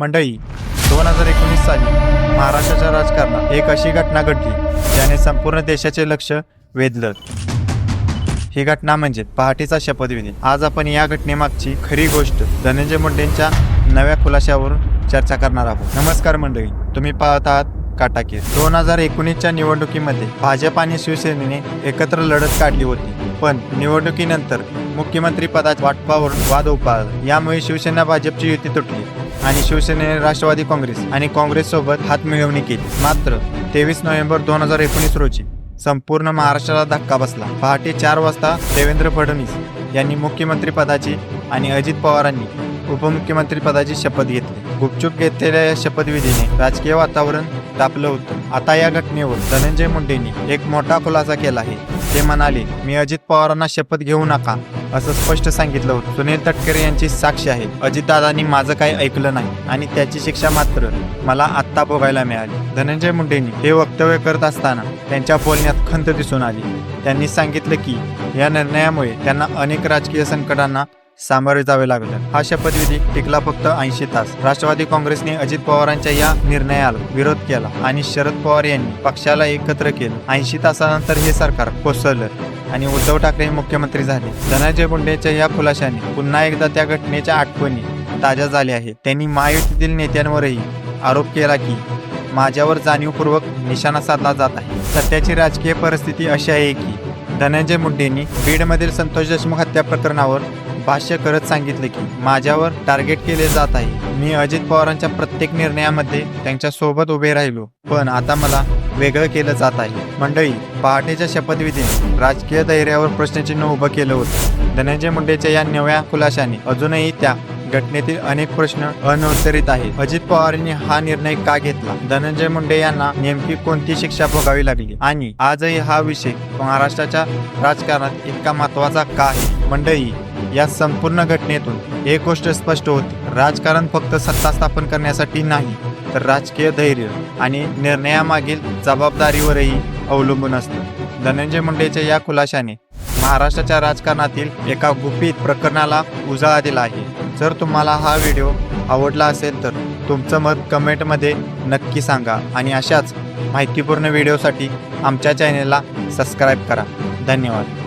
मंडळी दोन हजार एकोणीस साली महाराष्ट्राच्या राजकारणात एक अशी घटना घडली ज्याने संपूर्ण देशाचे लक्ष वेधलं. ही घटना म्हणजे पहाटेचा शपथविधी. आज आपण या घटनेमागची खरी गोष्ट धनंजय मुंडेंच्या नव्या खुलाशावरून चर्चा करणार आहोत. नमस्कार मंडळी तुम्ही पाहत आहात काटाकीर. दोन हजार एकोणीसच्या निवडणुकीमध्ये भाजप आणि शिवसेनेने एकत्र लढत काढली होती. पण निवडणुकीनंतर मुख्यमंत्री पदाच्या वाटपावरून वाद उपाळला यामुळे शिवसेना भाजपची युती तुटली आणि शिवसेनेने राष्ट्रवादी काँग्रेस आणि काँग्रेस सोबत हात मिळवणी केली. मात्र तेवीस नोव्हेंबर दोन हजार एकोणीस रोजी संपूर्ण महाराष्ट्राला धक्का बसला. पहाटे चार वाजता देवेंद्र फडणवीस यांनी मुख्यमंत्री पदाची आणि अजित पवारांनी उपमुख्यमंत्री पदाची शपथ घेतली. गुपचूप घेतलेल्या या शपथविधीने राजकीय वातावरण तापलं होतं. आता या घटनेवर धनंजय मुंडेंनी एक मोठा खुलासा केला आहे. ते म्हणाले मी अजित पवारांना शपथ घेऊ नका असं स्पष्ट सांगितलं होतं. सुनील तटकरे यांची साक्ष आहे. अजितदादांनी माझं काही ऐकलं नाही आणि त्याची शिक्षा मात्र मला आत्ता भोगायला मिळाली. धनंजय मुंडेंनी हे वक्तव्य करत असताना त्यांच्या बोलण्यात खंत दिसून आली. त्यांनी सांगितलं की या निर्णयामुळे त्यांना अनेक राजकीय संकटांना सामोरे जावे लागलं. हा शपथविधी टिकला फक्त ऐंशी तास. राष्ट्रवादी काँग्रेसने अजित पवारांच्या या निर्णयाला विरोध केला आणि शरद पवार यांनी पक्षाला एकत्र केलं. ऐंशी तासानंतर हे सरकार कोसळलं आणि उद्धव ठाकरे हे मुख्यमंत्री झाले. धनंजय मुंडेच्या या खुलाशाने पुन्हा एकदा त्या घटनेच्या आठवणी ताज्या झाल्या आहेत. त्यांनी महायुतीतील नेत्यांवरही आरोप केला की माझ्यावर जाणीवपूर्वक निशाणा साधला जात आहे. सध्याची राजकीय परिस्थिती अशी आहे की धनंजय मुंडेंनी बीडमधील संतोष देशमुख हत्या प्रकरणावर भाष्य करत सांगितले की माझ्यावर टार्गेट केले जात आहे. मी अजित पवारांच्या प्रत्येक निर्णयामध्ये त्यांच्यासोबत उभे राहिलो. पण आता मला वेगळं केलं जात आहे. मंडळी पहाटेच्या शपथविधीने राजकीय धैर्यावर प्रश्नचिन्ह उभं केलं होतं. धनंजय मुंडेच्या या नव्या खुलाशाने अजूनही त्या घटनेतील अनेक प्रश्न अनुत्तरित आहेत. अजित पवारांनी हा निर्णय का घेतला? धनंजय मुंडे यांना नेमकी कोणती शिक्षा भोगावी लागली? आणि आजही हा विषय महाराष्ट्राच्या राजकारणात इतका महत्त्वाचा का आहे? मंडळी या संपूर्ण घटनेतून एक गोष्ट स्पष्ट होती. राजकारण फक्त सत्ता स्थापन करण्यासाठी नाही तर राजकीय धैर्य आणि निर्णयामागील जबाबदारीवरही अवलंबून असतं. धनंजय मुंडेच्या या खुलाशाने महाराष्ट्राच्या राजकारणातील एका गुपित प्रकरणाला उजाळा दिला आहे. जर तुम्हाला हा व्हिडिओ आवडला असेल तर तुमचं मत कमेंटमध्ये नक्की सांगा आणि अशाच माहितीपूर्ण व्हिडिओसाठी आमच्या चॅनेलला सबस्क्राईब करा. धन्यवाद.